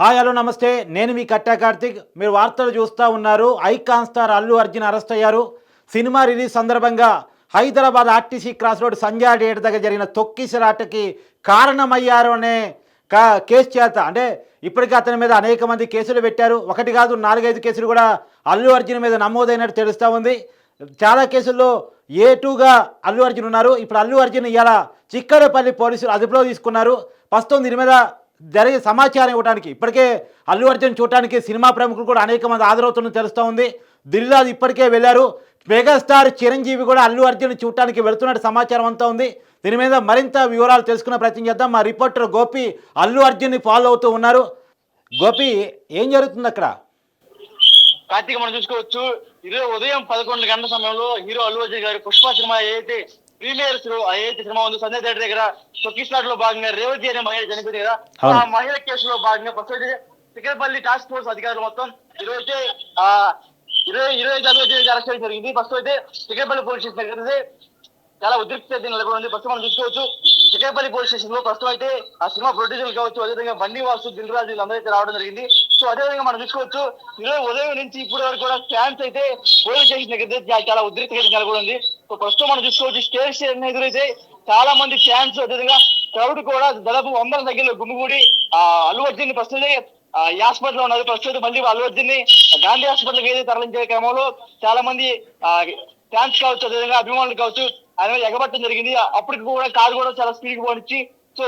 Hi hello నమస్తే. నేను మీ కట్టా కార్తిక్. మీరు వార్తలు చూస్తూ ఉన్నారు. Icon star Allu Arjun arrest అయ్యారు. సినిమా రిలీజ్ సందర్భంగా Hyderabad RTC cross road Sanjay date దగ్గర జరిగిన తొక్కిసలాటకి కారణమయ్యారు అనే కా కేసు చేత అంటే ఇప్పటికీ అతని మీద అనేక మంది కేసులు పెట్టారు. ఒకటి కాదు నాలుగైదు కేసులు కూడా అల్లు అర్జున్ మీద నమోదైనట్టు తెలుస్తూ ఉంది. చాలా కేసుల్లో ఏ టూగా అల్లు అర్జున్ ఉన్నారు. ఇప్పుడు అల్లు అర్జున్ ఇవాళ చిక్కడపల్లి పోలీసులు అదుపులో తీసుకున్నారు. ప్రస్తుతం దీని మీద జరిగే సమాచారం ఇవ్వడానికి. ఇప్పటికే అల్లు అర్జున్ చూడటానికి సినిమా ప్రముఖులు కూడా అనేక మంది హాజరవుతున్నది తెలుస్తూ ఉంది. ఢిల్లీలో ఇప్పటికే వెళ్ళారు. మెగాస్టార్ చిరంజీవి కూడా అల్లు అర్జున్ చూడటానికి వెళుతున్నట్టు సమాచారం అంతా ఉంది. దీని మీద మరింత వివరాలు తెలుసుకునే ప్రయత్నం చేద్దాం. మా రిపోర్టర్ గోపి అల్లు అర్జున్ని ఫాలో అవుతూ ఉన్నారు. గోపి ఏం జరుగుతుంది అక్కడ? కార్తీక మనం చూసుకోవచ్చు. ఈరోజు ఉదయం పదకొండు గంటల సమయంలో హీరో అల్లు అర్జున్ గారు పుష్ప సినిమా ఏదైతే ప్రీమియర్ ఏదైతే సినిమా ఉందో సంజయ్ థియేటర్ దగ్గర. తొక్కిస్లాట్లో భాగంగా రేవతి అనే మహిళ చనిపోయింది కదా. ఆ మహిళ కేసులో భాగంగా ప్రస్తుతం తిక్కడపల్లి టాస్క్ ఫోర్స్ అధికారులు మొత్తం ఈరోజు అయితే ఆ ఇరవై ఇరవై ఐదు అర్జున్ అరెస్ట్ చేయడం జరిగింది. ప్రస్తుతం అయితే తిక్కడపల్లి పోలీస్ స్టేషన్ దగ్గర అయితే చాలా ఉద్రిక్తత నెలకొని ఉంది ప్రస్తుతం మనం చూసుకోవచ్చు చిక్కపల్లి పోలీస్ స్టేషన్లో ప్రస్తుతం అయితే ఆ సినిమా ప్రొడ్యూసర్ కావచ్చు అదేవిధంగా బండి వాసు దిల్ రాజు వీళ్ళందరూ అయితే రావడం జరిగింది. సో అదేవిధంగా మనం చూసుకోవచ్చు ఈరోజు ఉదయం నుంచి ఇప్పటి వరకు కూడా ఫ్యాన్స్ అయితే పోలీస్ స్టేషన్ దగ్గర చాలా ఉద్రిక్తత కూడా ఉంది. సో ప్రస్తుతం మనం చూసుకోవచ్చు స్టేజ్ స్టేషన్ ఎదురైతే చాలా మంది ఫ్యాన్స్ అదేవిధంగా క్రౌడ్ కూడా దాదాపు వందల దగ్గరలో గుమిగూడి ఆ అల్లు అర్జున్ ప్రస్తుతం ఈ హాస్పిటల్లో ఉన్నారు. ప్రస్తుతం మళ్ళీ అల్లు అర్జున్ని గాంధీ హాస్పిటల్ ఏదైతే తరలించే క్రమంలో చాలా మంది ఆ, ఫ్యాన్స్ కావచ్చు అదేవిధంగా అభిమానులు కావచ్చు ఆయన ఎగబట్టడం జరిగింది. అప్పటికి కూడా కారు కూడా చాలా స్పీడ్ పోనిచ్చి సో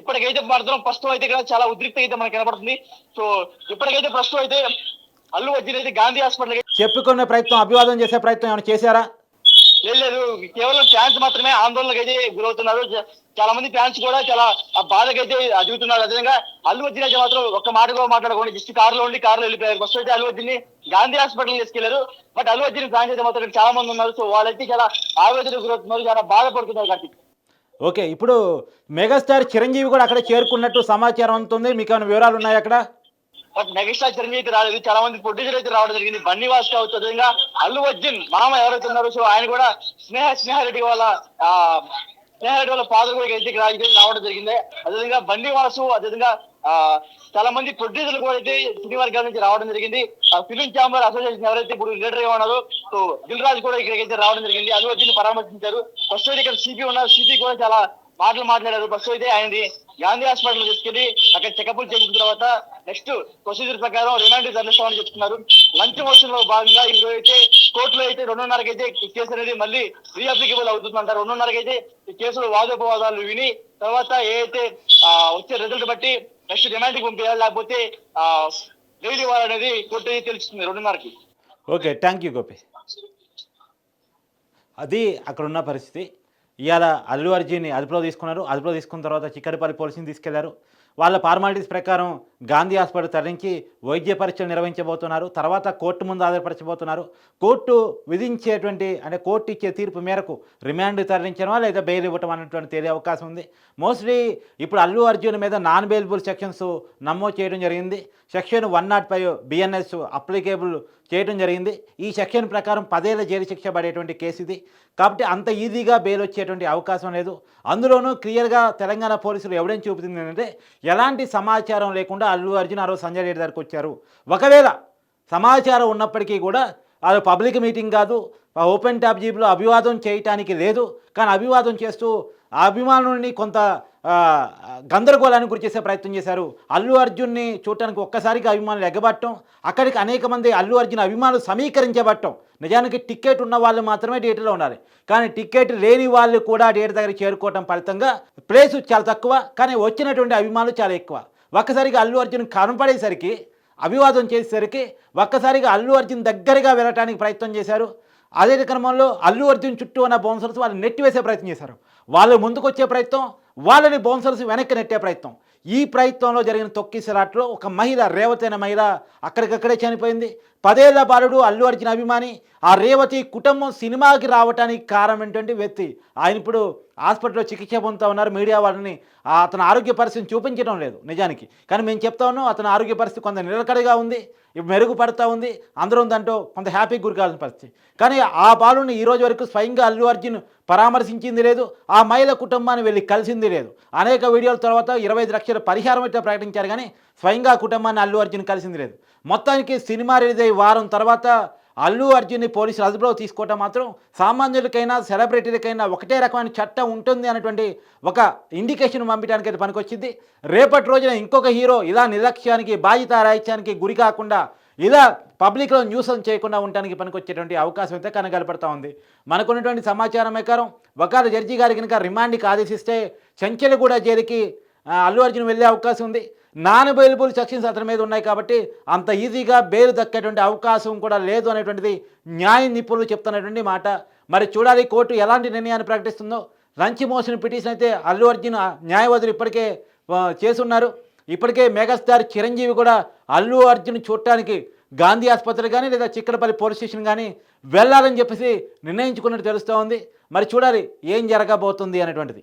ఇప్పటికైతే మాత్రం ప్రస్తుతం అయితే ఇక్కడ చాలా ఉద్రిక్త అయితే మనకు కనబడుతుంది. సో ఇప్పటికైతే ప్రస్తుతం అయితే అల్లు అర్జున్ అయితే గాంధీ హాస్పిటల్ చెప్పుకునే ప్రయత్నం అభివాదం చేసే ప్రయత్నం ఏమైనా చేశారా? లేదు కేవలం ఫ్యాన్స్ మాత్రమే ఆందోళనకు అయితే గురవుతున్నారు. చాలా మంది ఫ్యాన్స్ కూడా చాలా ఆ బాధకైతే అడుగుతున్నారు అదేవిధంగా అల్లు అర్జున్ అయితే మాత్రం ఒక్క మాట కూడా మాట్లాడకుండా జస్ట్ కారులో ఉండి కారులో వెళ్ళిపోయారు. ఫస్ట్ అయితే అల్లు అర్జున్ గాంధీ హాస్పిటల్ తీసుకెళ్ళారు. బట్ అల్లు అర్జున్ ఫ్యాన్స్ అయితే మాత్రం చాలా మంది ఉన్నారు. సో వాళ్ళైతే చాలా ఆవేదనకు గురవుతున్నారు. చాలా బాధపడుతున్నారు కార్తీక్. ఓకే ఇప్పుడు మెగాస్టార్ చిరంజీవి కూడా అక్కడ చేరుకున్నట్టు సమాచారం ఉంటుంది మీకు ఏమైనా వివరాలు ఉన్నాయి అక్కడ? మెగాస్టార్ చిరంజీవి అయితే రాలేదు. చాలా మంది ప్రొడ్యూసర్ అయితే రావడం జరిగింది. బన్నీవాస్ కావచ్చు అదేవిధంగా అల్లు అర్జున్ మామ ఎవరైతే ఉన్నారో సో ఆయన కూడా స్నేహ స్నేహారెడ్డి వాళ్ళ ఆ వాళ్ళ ఫాదర్ కూడా అయితే ఇక్కడ రావడం జరిగింది. అదేవిధంగా బండి వాసు అదేవిధంగా ఆ చాలా మంది ప్రొడ్యూసర్లు కూడా అయితే సినీ వర్గాల నుంచి రావడం జరిగింది. ఆ ఫిలిం ఛాంబర్ అసోసియేషన్ ఎవరైతే ఇప్పుడు లీడర్గా ఉన్నారో సో దిల్ రాజు కూడా ఇక్కడికైతే రావడం జరిగింది. అల్లు అర్జున్ పరామర్శించారు. ఫస్ట్ అయితే ఇక్కడ సిపి ఉన్నారు. సిపి కూడా చాలా మాటలు మాట్లాడారు. బస్సు అయితే ఆయనది గాంధీ హాస్పిటల్ తీసుకెళ్ళి అక్కడ చెకప్లు చేసిన తర్వాత నెక్స్ట్ ప్రొసీజర్ ప్రకారం రిమాండ్ తరలిస్తామని చెప్తున్నారు. లంచ్ మోషన్లో భాగంగా ఈ రోజు అయితే కోర్టులో అయితే రెండున్నరకి అయితే ఈ కేసు అనేది మళ్ళీ రీ అప్లికబుల్ అవుతుందంటారు. రెండున్నరకి అయితే ఈ కేసులో వాదోపవాదాలు విని తర్వాత ఏ అయితే వచ్చే రిజల్ట్ బట్టి నెక్స్ట్ రిమాండ్కి పంపించాలి? లేకపోతే ఆ డైలీ అనేది కోర్టు అయితే తెలుస్తుంది రెండున్నరకి. Okay thank you Gopi. అది అక్కడ ఉన్న పరిస్థితి. ఇవాళ అల్లు అర్జున్ని అదుపులో తీసుకున్నారు. అదుపులో తీసుకున్న తర్వాత చిక్కడిపల్లి పోలీసుని తీసుకెళ్ళారు. వాళ్ళ ఫార్మాలిటీస్ ప్రకారం గాంధీ హాస్పిటల్ తరలించి వైద్య పరీక్షలు నిర్వహించబోతున్నారు. తర్వాత కోర్టు ముందు ఆధారపరచబోతున్నారు కోర్టు విధించేటువంటి అంటే కోర్టు ఇచ్చే తీర్పు మేరకు రిమాండ్ తరలించడమా లేదా బెయిల్ ఇవ్వటం అన్నటువంటి తేలే అవకాశం ఉంది. మోస్ట్లీ ఇప్పుడు అల్లు అర్జున్ మీద నాన్ బెయిల్బుల్ సెక్షన్స్ నమోదు చేయడం జరిగింది. Section one not five BNS applicable చేయడం జరిగింది. ఈ సెక్షన్ ప్రకారం పదేళ్ళ జైలు శిక్ష పడేటువంటి కేసు ఇది. కాబట్టి అంత ఈజీగా బెయిల్ వచ్చేటువంటి అవకాశం లేదు. అందులోనూ క్లియర్గా తెలంగాణ పోలీసులు ఎవిడెన్స్ చూపుతుంది ఏంటంటే ఎలాంటి సమాచారం లేకుండా అల్లు అర్జున్ ఆ రోజు సంజయ్ రెడ్డి దగ్గరకు వచ్చారు. ఒకవేళ సమాచారం ఉన్నప్పటికీ కూడా అది పబ్లిక్ మీటింగ్ కాదు ఓపెన్ ట్యాబ్ జీప్లో అభివాదం చేయటానికి లేదు. కానీ అభివాదం చేస్తూ ఆ అభిమానుల్ని కొంత గందరగోళానికి గురి చేసే ప్రయత్నం చేశారు. అల్లు అర్జున్ని చూడటానికి ఒక్కసారిగా అభిమానులు ఎగ్గబట్టడం అక్కడికి అనేక మంది అల్లు అర్జున్ అభిమానులు సమీకరించబట్టం నిజానికి టికెట్ ఉన్న వాళ్ళు మాత్రమే థియేటర్లో ఉండాలి. కానీ టికెట్ లేని వాళ్ళు కూడా థియేటర్ దగ్గర చేరుకోవటం ఫలితంగా ప్లేస్ చాలా తక్కువ కానీ వచ్చినటువంటి అభిమానులు చాలా ఎక్కువ. ఒక్కసారిగా అల్లు అర్జున్ కనపడేసరికి అభివాదం చేసేసరికి ఒక్కసారిగా అల్లు అర్జున్ దగ్గరగా వెళ్ళటానికి ప్రయత్నం చేశారు. అదే క్రమంలో అల్లు అర్జున్ చుట్టూ ఉన్న బౌన్సర్స్ వాళ్ళు నెట్టివేసే ప్రయత్నం చేశారు. వాళ్ళు ముందుకొచ్చే ప్రయత్నం వాళ్ళని బౌన్సర్స్ వెనక్కి నెట్టే ప్రయత్నం. ఈ ప్రయత్నంలో జరిగిన తొక్కిసలాట్లో ఒక మహిళ రేవతి అనే మహిళ అక్కడికక్కడే చనిపోయింది. పదేళ్ళ బాలుడు అల్లు అర్జున్ అభిమాని. ఆ రేవతి కుటుంబం సినిమాకి రావడానికి కారణం ఏంటంటే వ్యక్తి. ఆయన ఇప్పుడు హాస్పిటల్లో చికిత్స పొందుతా ఉన్నారు. మీడియా వాళ్ళని అతని ఆరోగ్య పరిస్థితిని చూపించడం లేదు నిజానికి. కానీ మేము చెప్తా ఉన్నాం అతని ఆరోగ్య పరిస్థితి కొంత నిలకడగా ఉంది మెరుగుపడతా ఉంది. అందరూ దాంట్లో కొంత హ్యాపీకి గురికాల్సిన పరిస్థితి. కానీ ఆ బాలుని ఈ రోజు వరకు స్వయంగా అల్లు అర్జున్ పరామర్శించింది లేదు. ఆ మహిళ కుటుంబాన్ని వెళ్ళి కలిసింది లేదు. అనేక వీడియోల తర్వాత ఇరవై ఐదు లక్షల పరిహారం అయితే ప్రకటించారు కానీ స్వయంగా కుటుంబాన్ని అల్లు అర్జున్ కలిసింది లేదు. మొత్తానికి సినిమా రిలీజ్ అయ్యి వారం తర్వాత అల్లు అర్జున్ని పోలీసులు అదుపులో తీసుకోవటం మాత్రం సామాన్యులకైనా సెలబ్రిటీలకైనా ఒకటే రకమైన చట్టం ఉంటుంది అనేటువంటి ఒక ఇండికేషన్ పంపించడానికి అయితే పనికొచ్చింది. రేపటి రోజున ఇంకొక హీరో ఇలా నిర్లక్ష్యానికి బాధ్యత రాహిత్యానికి గురి కాకుండా ఇలా పబ్లిక్లో న్యూస్ చేయకుండా ఉండడానికి పనికొచ్చేటువంటి అవకాశం అయితే కనగలపడతా ఉంది. మనకున్నటువంటి సమాచారం ప్రకారం ఒకవేళ జడ్జి గారి కనుక రిమాండ్కి ఆదేశిస్తే చెంచెలగూడ జైలుకి అల్లు అర్జున్ వెళ్ళే అవకాశం ఉంది. నాన్ అవైలబుల్ సెక్షన్స్ అతని మీద ఉన్నాయి కాబట్టి అంత ఈజీగా బెయిల్ దక్కేటువంటి అవకాశం కూడా లేదు అనేటువంటిది న్యాయ నిపుణులు చెప్తున్నటువంటి మాట. మరి చూడాలి కోర్టు ఎలాంటి నిర్ణయాన్ని ప్రకటిస్తుందో. లంచ్ మోషన్ పిటిషన్ అయితే అల్లు అర్జున్ న్యాయవాదులు ఇప్పటికే చేసున్నారు. ఇప్పటికే మెగాస్టార్ చిరంజీవి కూడా అల్లు అర్జున్ చూడటానికి గాంధీ ఆసుపత్రి కానీ లేదా చిక్కడపల్లి పోలీస్ స్టేషన్ కానీ వెళ్ళాలని చెప్పేసి నిర్ణయించుకున్నట్టు తెలుస్తూ ఉంది. మరి చూడాలి ఏం జరగబోతుంది అనేటువంటిది.